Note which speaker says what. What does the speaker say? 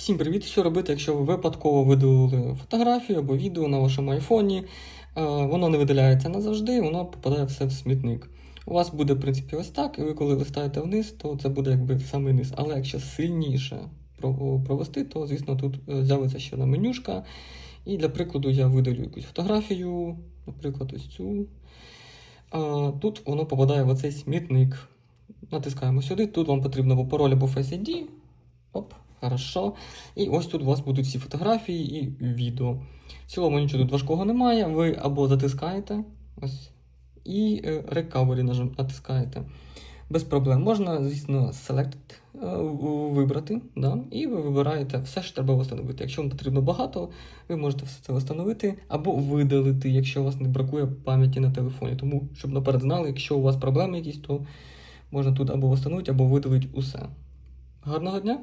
Speaker 1: Всім привіт! Що робити, якщо ви випадково видалили фотографію або відео на вашому айфоні? Е, Воно не видаляється назавжди, воно попадає все в смітник. У вас буде, в принципі, ось так, і ви коли листаєте вниз, то це буде якби самий низ. Але якщо сильніше провести, то звісно тут е, з'явиться ще одна менюшка. І для прикладу я видалю якусь фотографію, наприклад, ось цю. Тут воно попадає в оцей смітник. Натискаємо сюди, тут вам потрібно пароль або Face ID. Оп, хорошо. І ось тут у вас будуть всі фотографії і відео. В цілому нічого тут важкого немає. Ви або затискаєте ось, і е, Recovery нажим- натискаєте. Без проблем. Можна, звісно, Select е, вибрати, да? і ви вибираєте все, що треба встановити. Якщо вам потрібно багато, ви можете все це встановити або видалити, якщо у вас не бракує пам'яті на телефоні. Тому, щоб наперед знали, якщо у вас проблеми якісь, то можна тут або встановити, або видалити усе. Гарного дня!